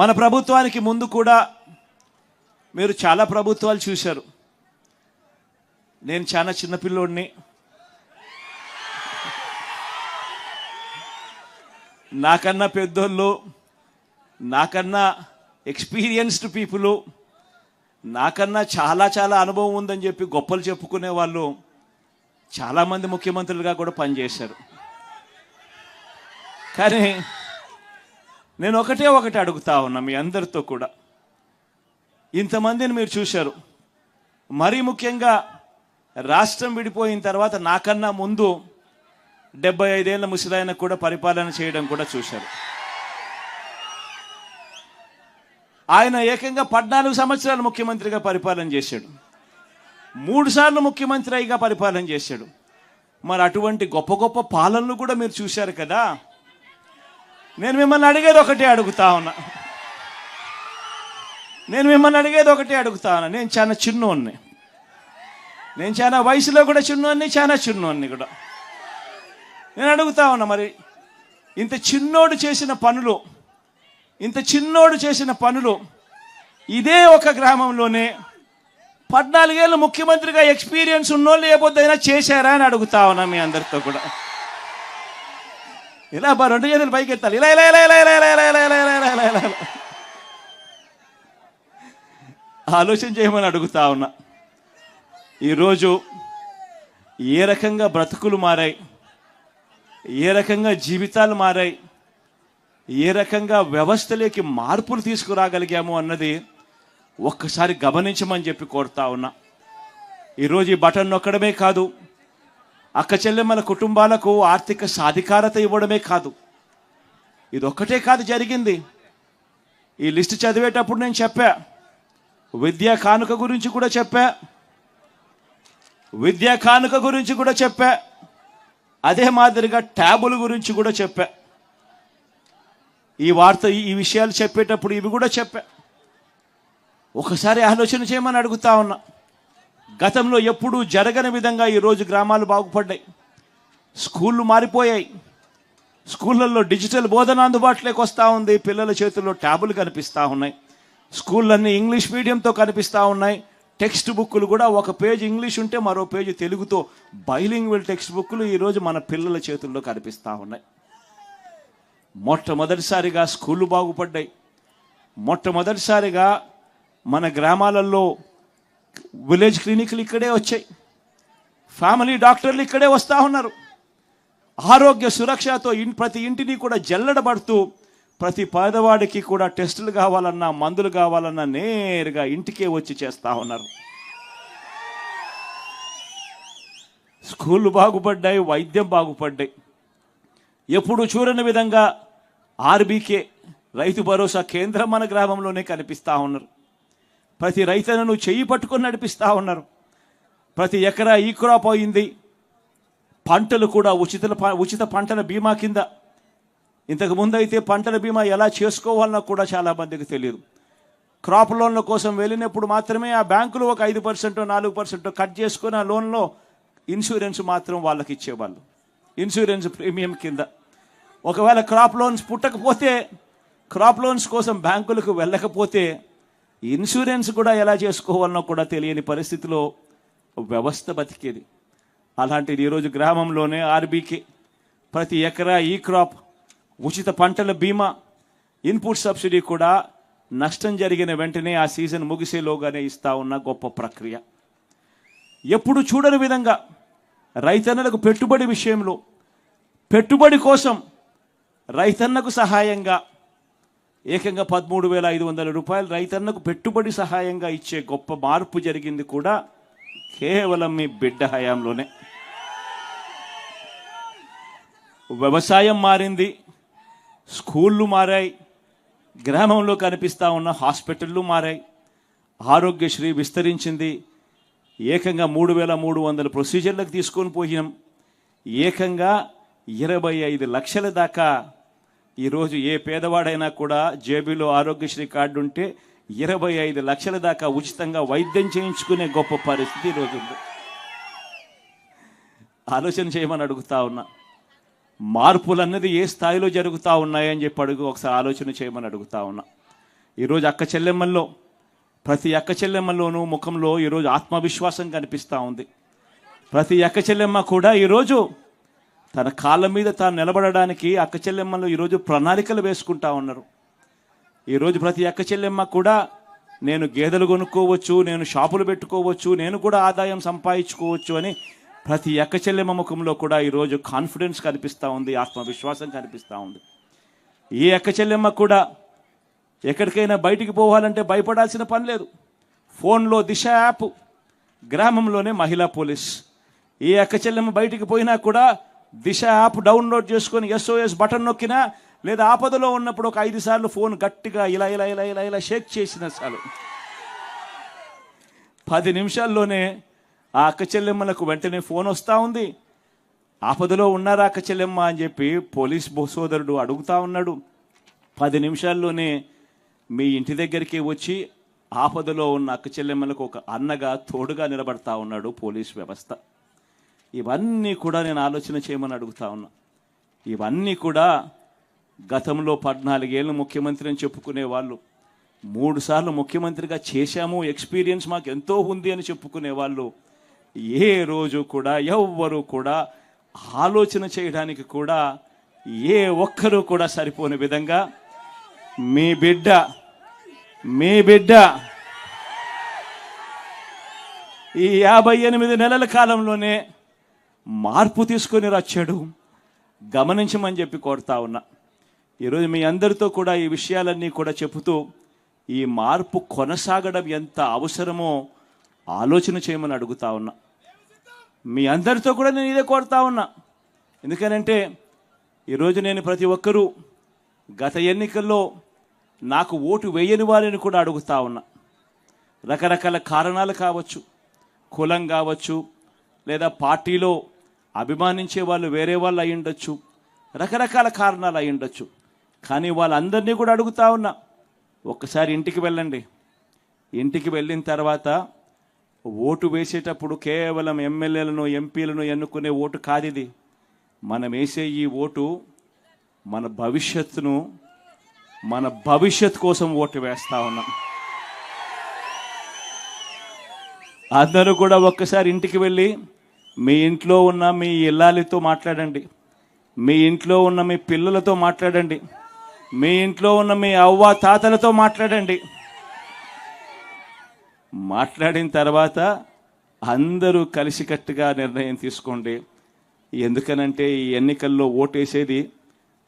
మన ప్రభుత్వానికి ముందు కూడా మీరు చాలా ప్రభుత్వాలు చూశారు. నేను చాలా చిన్నపిల్లోడిని నాకన్నా పెద్దోళ్ళు నాకన్నా ఎక్స్పీరియన్స్డ్ పీపుల్ నాకన్నా చాలా చాలా అనుభవం ఉందని చెప్పి గొప్పలు చెప్పుకునే వాళ్ళు చాలామంది ముఖ్యమంత్రులుగా కూడా పనిచేశారు. కానీ నేను ఒకటే ఒకటి అడుగుతా ఉన్నా మీ అందరితో కూడా. ఇంతమందిని మీరు చూశారు. మరీ ముఖ్యంగా రాష్ట్రం విడిపోయిన తర్వాత నాకన్నా ముందు డెబ్బై ఐదేళ్ళ ముసలాయన కూడా పరిపాలన చేయడం కూడా చూశారు. ఆయన ఏకంగా పద్నాలుగు సంవత్సరాలు ముఖ్యమంత్రిగా పరిపాలన చేశాడు. మూడు సార్లు ముఖ్యమంత్రి అయిగా పరిపాలన చేశాడు. మరి అటువంటి గొప్ప గొప్ప పాలనలు కూడా మీరు చూశారు కదా? నేను మిమ్మల్ని అడిగేది ఒకటే అడుగుతా ఉన్నా. నేను మిమ్మల్ని అడిగేది ఒకటే అడుగుతా ఉన్నా. నేను చాలా చిన్నోన్ని నేను చాలా వయసులో కూడా చిన్నోన్ని చాలా చిన్నోన్ని కూడా. నేను అడుగుతా ఉన్నా మరి ఇంత చిన్నోడు చేసిన పనులు ఇంత చిన్నోడు చేసిన పనులు ఇదే ఒక గ్రామంలోనే పద్నాలుగేళ్ళు ముఖ్యమంత్రిగా ఎక్స్పీరియన్స్ ఉన్నోళ్ళు లేకపోతే అయినా చేశారా అని అడుగుతా ఉన్నా మీ అందరితో కూడా. ఇలా బా రెండు చేతులు పైకి ఎత్తాలి ఇలా ఇలా ఇలా ఇలా ఇలా ఇలా ఇలా ఇలా ఇలా ఇలా ఇలా ఇలా ఆలోచన చేయమని అడుగుతా ఉన్నా ఈరోజు ఏ రకంగా బ్రతుకులు మారాయి ఏ రకంగా జీవితాలు మారాయి ఏ రకంగా వ్యవస్థలోకి మార్పులు తీసుకురాగలిగాము అన్నది ఒక్కసారి గమనించమని చెప్పి కోరుతా ఉన్నా ఈరోజు ఈ బటన్ నొక్కడమే కాదు అక్క చెల్లెమ్మల కుటుంబాలకు ఆర్థిక సాధికారత ఇవ్వడమే కాదు. ఇది ఒక్కటే కాదు జరిగింది. ఈ లిస్ట్ చదివేటప్పుడు నేను చెప్పా. విద్యా కానుక గురించి కూడా చెప్పా. విద్యా కానుక గురించి కూడా చెప్పా. అదే మాదిరిగా ట్యాబుల గురించి కూడా చెప్పా. ఈ వార్త ఈ- ఈ విషయాలు చెప్పేటప్పుడు ఇవి కూడా చెప్పా. ఒకసారి ఆలోచన చేయమని అడుగుతా ఉన్నా. గతంలో ఎప్పుడూ జరగని విధంగా ఈరోజు గ్రామాలు బాగుపడ్డాయి. స్కూళ్ళు మారిపోయాయి. స్కూళ్ళల్లో డిజిటల్ బోధన అందుబాటులోకి వస్తూ ఉంది. పిల్లల చేతుల్లో ట్యాబులు కనిపిస్తూ ఉన్నాయి. స్కూళ్ళన్నీ ఇంగ్లీష్ మీడియంతో కనిపిస్తూ ఉన్నాయి. టెక్స్ట్ బుక్కులు కూడా ఒక పేజ్ ఇంగ్లీష్ ఉంటే మరో పేజ్ తెలుగుతో బైలింగ్వల్ టెక్స్ట్ బుక్కులు ఈరోజు మన పిల్లల చేతుల్లో కనిపిస్తూ ఉన్నాయి. మొట్టమొదటిసారిగా స్కూళ్ళు బాగుపడ్డాయి. మొట్టమొదటిసారిగా మన గ్రామాలలో విలేజ్ క్లినిక్లు ఇక్కడే వచ్చాయి. ఫ్యామిలీ డాక్టర్లు ఇక్కడే వస్తూ ఉన్నారు. ఆరోగ్య సురక్షతో ఇన్ ప్రతి ఇంటిని కూడా జల్లడబడుతూ ప్రతి పేదవాడికి కూడా టెస్టులు కావాలన్నా మందులు కావాలన్నా నేరుగా ఇంటికే వచ్చి చేస్తూ ఉన్నారు. స్కూళ్ళు బాగుపడ్డాయి వైద్యం బాగుపడ్డాయి. ఎప్పుడు చూడని విధంగా ఆర్బీకే రైతు భరోసా కేంద్రం మన గ్రామంలోనే కనిపిస్తూ ఉన్నారు. ప్రతి రైతులను చెయ్యి పట్టుకొని నడిపిస్తూ ఉన్నారు. ప్రతి ఎకరా ఈ క్రాప్ అయింది పంటలు కూడా ఉచిత ఉచిత పంటల బీమా కింద. ఇంతకు ముందైతే అయితే పంటల బీమా ఎలా చేసుకోవాలన్నా కూడా చాలా మందికి తెలియదు క్రాప్ లోన్ల కోసం వెళ్ళినప్పుడు మాత్రమే ఆ బ్యాంకులు ఒక ఐదు పర్సెంట్ నాలుగు పర్సెంట్ కట్ చేసుకుని ఆ లోన్లో ఇన్సూరెన్స్ మాత్రం వాళ్ళకి ఇచ్చేవాళ్ళు. ఇన్సూరెన్స్ ప్రీమియం కింద. ఒకవేళ క్రాప్ లోన్స్ పుట్టకపోతే క్రాప్ లోన్స్ కోసం బ్యాంకులకు వెళ్ళకపోతే ఇన్సూరెన్స్ కూడా ఎలా చేసుకోవాలనో కూడా తెలియని పరిస్థితిలో వ్యవస్థ బతికేది. అలాంటిది ఈరోజు గ్రామంలోనే ఆర్బీకే ప్రతి ఎకరా ఈ క్రాప్ ఉచిత పంటల బీమా ఇన్పుట్ సబ్సిడీ కూడా నష్టం జరిగిన వెంటనే ఆ సీజన్ ముగిసేలోగానే ఇస్తా ఉన్న గొప్ప ప్రక్రియ. ఎప్పుడు చూడని విధంగా రైతన్నలకు పెట్టుబడి విషయంలో పెట్టుబడి కోసం రైతన్నకు సహాయంగా ఏకంగా పదమూడు వేల ఐదు వందల రూపాయలు రైతన్నకు పెట్టుబడి సహాయంగా ఇచ్చే గొప్ప మార్పు జరిగింది కూడా కేవలం మీ బిడ్డ హయాంలోనే. వ్యవసాయం మారింది స్కూళ్ళు మారాయి గ్రామంలో కనిపిస్తా ఉన్న హాస్పిటళ్ళు మారాయి ఆరోగ్యశ్రీ విస్తరించింది ఏకంగా మూడు వేల మూడు వందల ప్రొసీజర్లకు తీసుకొని పోయినాం ఏకంగా ఇరవై ఐదు లక్షల దాకా ఈరోజు ఏ పేదవాడైనా కూడా జేబీలో ఆరోగ్యశ్రీ కార్డు ఉంటే ఇరవై ఐదు లక్షల దాకా ఉచితంగా వైద్యం చేయించుకునే గొప్ప పరిస్థితి ఈరోజు ఉంది. ఆలోచన చేయమని అడుగుతా ఉన్నా. మార్పులు అన్నది ఏ స్థాయిలో జరుగుతూ ఉన్నాయని చెప్పి అడుగు ఒకసారి ఆలోచన చేయమని అడుగుతా ఉన్నా. ఈరోజు అక్క చెల్లెమ్మల్లో ప్రతి అక్క చెల్లెమ్మలోనూ ముఖంలో ఈరోజు ఆత్మవిశ్వాసం కనిపిస్తూ ఉంది. ప్రతి అక్క చెల్లెమ్మ కూడా ఈరోజు తన కాళ్ళ మీద తాను నిలబడడానికి అక్క చెల్లెమ్మలు ఈరోజు ప్రణాళికలు వేసుకుంటా ఉన్నారు. ఈరోజు ప్రతి అక్క చెల్లెమ్మ కూడా నేను గేదెలు కొనుక్కోవచ్చు నేను షాపులు పెట్టుకోవచ్చు నేను కూడా ఆదాయం సంపాదించుకోవచ్చు అని ప్రతి అక్క చెల్లెమ్మ ముఖంలో కూడా ఈరోజు కాన్ఫిడెన్స్ కనిపిస్తూ ఉంది ఆత్మవిశ్వాసం కనిపిస్తూ ఉంది. ఏ అక్క చెల్లెమ్మ కూడా ఎక్కడికైనా బయటికి పోవాలంటే భయపడాల్సిన పని లేదు. ఫోన్లో దిశ యాప్ గ్రామంలోనే మహిళా పోలీస్. ఏ అక్క చెల్లెమ్మ బయటికి పోయినా కూడా దిశ యాప్ డౌన్లోడ్ చేసుకొని ఎస్ఓఎస్ బటన్ నొక్కినా లేదా ఆపదలో ఉన్నప్పుడు ఒక ఐదు సార్లు ఫోన్ గట్టిగా ఇలా ఇలా ఇలా ఇలా ఇలా షేక్ చేసిన చాలు. పది నిమిషాల్లోనే ఆ అక్క చెల్లెమ్మలకు వెంటనే ఫోన్ వస్తూ ఉంది. ఆపదలో ఉన్నారా అక్క చెల్లెమ్మ అని చెప్పి పోలీస్ సోదరుడు అడుగుతా ఉన్నాడు. పది నిమిషాల్లోనే మీ ఇంటి దగ్గరికి వచ్చి ఆపదలో ఉన్న అక్క చెల్లెమ్మలకు ఒక అన్నగా తోడుగా నిలబడతా ఉన్నాడు పోలీస్ వ్యవస్థ. ఇవన్నీ కూడా నేను ఆలోచన చేయమని అడుగుతా ఉన్నా. ఇవన్నీ కూడా గతంలో పద్నాలుగేళ్ళు ముఖ్యమంత్రి అని చెప్పుకునే వాళ్ళు మూడుసార్లు ముఖ్యమంత్రిగా చేశాము ఎక్స్పీరియన్స్ మాకు ఎంతో ఉంది అని చెప్పుకునే వాళ్ళు ఏ రోజు కూడా ఎవ్వరు కూడా ఆలోచన చేయడానికి కూడా ఏ ఒక్కరూ కూడా సరిపోని విధంగా మీ బిడ్డ మీ బిడ్డ ఈ యాభై ఎనిమిది నెలల కాలంలోనే మార్పు తీసుకొని వచ్చాడు గమనించమని చెప్పి కోరుతా ఉన్నా. ఈరోజు మీ అందరితో కూడా ఈ విషయాలన్నీ కూడా చెబుతూ ఈ మార్పు కొనసాగడం ఎంత అవసరమో ఆలోచన చేయమని అడుగుతా ఉన్నా. మీ అందరితో కూడా నేను ఇదే కోరుతా ఉన్నా. ఎందుకనంటే ఈరోజు నేను ప్రతి ఒక్కరూ గత ఎన్నికల్లో నాకు ఓటు వేయని వారిని కూడా అడుగుతా ఉన్నా. రకరకాల కారణాలు కావచ్చు కులం కావచ్చు లేదా పార్టీలో అభిమానించే వాళ్ళు వేరే వాళ్ళు అయి ఉండొచ్చు. రకరకాల కారణాలు అయి ఉండొచ్చు. కానీ వాళ్ళందరినీ కూడా అడుగుతా ఉన్నా ఒక్కసారి ఇంటికి వెళ్ళండి. ఇంటికి వెళ్ళిన తర్వాత ఓటు వేసేటప్పుడు కేవలం ఎమ్మెల్యేలను ఎంపీలను ఎన్నుకునే ఓటు కాదిది. మనం వేసే ఈ ఓటు మన భవిష్యత్తును మన భవిష్యత్ కోసం ఓటు వేస్తా ఉన్నాం. అందరూ కూడా ఒక్కసారి ఇంటికి వెళ్ళి మీ ఇంట్లో ఉన్న మీ ఇల్లాలితో మాట్లాడండి. మీ ఇంట్లో ఉన్న మీ పిల్లలతో మాట్లాడండి. మీ ఇంట్లో ఉన్న మీ అవ్వ తాతలతో మాట్లాడండి. మాట్లాడిన తర్వాత అందరూ కలిసికట్టుగా నిర్ణయం తీసుకోండి. ఎందుకనంటే ఈ ఎన్నికల్లో ఓటేసేది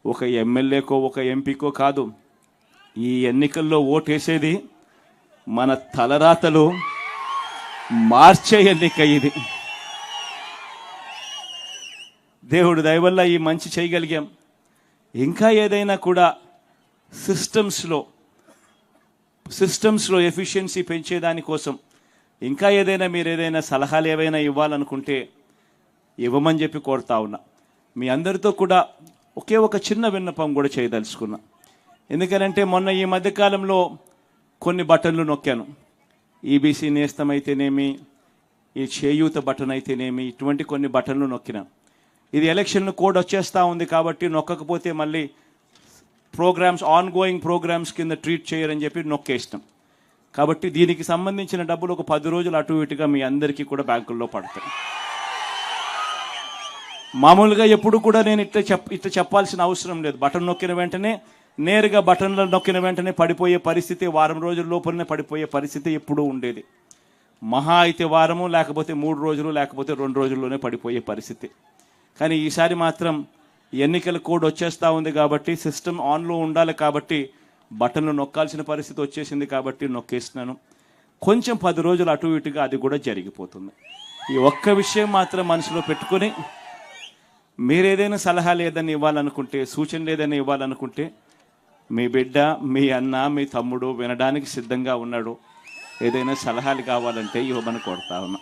ఒక ఎమ్మెల్యేకో ఒక ఎంపీకో కాదు. ఈ ఎన్నికల్లో ఓటేసేది మన తలరాతలు మార్చే ఎన్నిక ఇది. దేవుడు దయవల్ల ఈ మంచి చేయగలిగాం. ఇంకా ఏదైనా కూడా సిస్టమ్స్లో సిస్టమ్స్లో ఎఫిషియన్సీ పెంచేదానికోసం ఇంకా ఏదైనా మీరు ఏదైనా సలహాలు ఏవైనా ఇవ్వాలనుకుంటే ఇవ్వమని చెప్పి కోరుతా ఉన్నా. మీ అందరితో కూడా ఒకే ఒక చిన్న విన్నపం కూడా చేయదలుచుకున్నా. ఎందుకనంటే మొన్న ఈ మధ్యకాలంలో కొన్ని బటన్లు నొక్కాను. ఈబీసీ నేస్తం అయితేనేమి ఈ చేయూత బటన్ అయితేనేమి ఇటువంటి కొన్ని బటన్లు నొక్కినాను ఇది ఎలక్షన్ కోడ్ వచ్చేస్తూ ఉంది కాబట్టి నొక్కకపోతే మళ్ళీ ప్రోగ్రామ్స్ ఆన్ గోయింగ్ ప్రోగ్రామ్స్ కింద ట్రీట్ చేయరని చెప్పి నొక్కేస్తాం. కాబట్టి దీనికి సంబంధించిన డబ్బులు ఒక పది రోజులు అటు ఇటుగా మీ అందరికీ కూడా బ్యాంకుల్లో పడతాయి. మామూలుగా ఎప్పుడు కూడా నేను ఇట్లా చెప్ ఇట్లా చెప్పాల్సిన అవసరం లేదు. బటన్ నొక్కిన వెంటనే నేరుగా బటన్లు నొక్కిన వెంటనే పడిపోయే పరిస్థితి వారం రోజుల లోపలనే పడిపోయే పరిస్థితి ఎప్పుడూ ఉండేది. మహా అయితే వారము లేకపోతే మూడు రోజులు లేకపోతే రెండు రోజుల్లోనే పడిపోయే పరిస్థితి. కానీ ఈసారి మాత్రం ఎన్నికల కోడ్ వచ్చేస్తూ ఉంది కాబట్టి సిస్టమ్ ఆన్లో ఉండాలి కాబట్టి బటన్లు నొక్కాల్సిన పరిస్థితి వచ్చేసింది కాబట్టి నొక్కేస్తున్నాను. కొంచెం పది రోజులు అటు ఇటుగా అది కూడా జరిగిపోతుంది. ఈ ఒక్క విషయం మాత్రం మనసులో పెట్టుకొని మీరు ఏదైనా సలహాలు ఏదైనా ఇవ్వాలనుకుంటే సూచనలు ఏదైనా ఇవ్వాలనుకుంటే మీ బిడ్డ మీ అన్న మీ తమ్ముడు వినడానికి సిద్ధంగా ఉన్నాడు. ఏదైనా సలహాలు కావాలంటే ఇవ్వమని కొడతా ఉన్నా.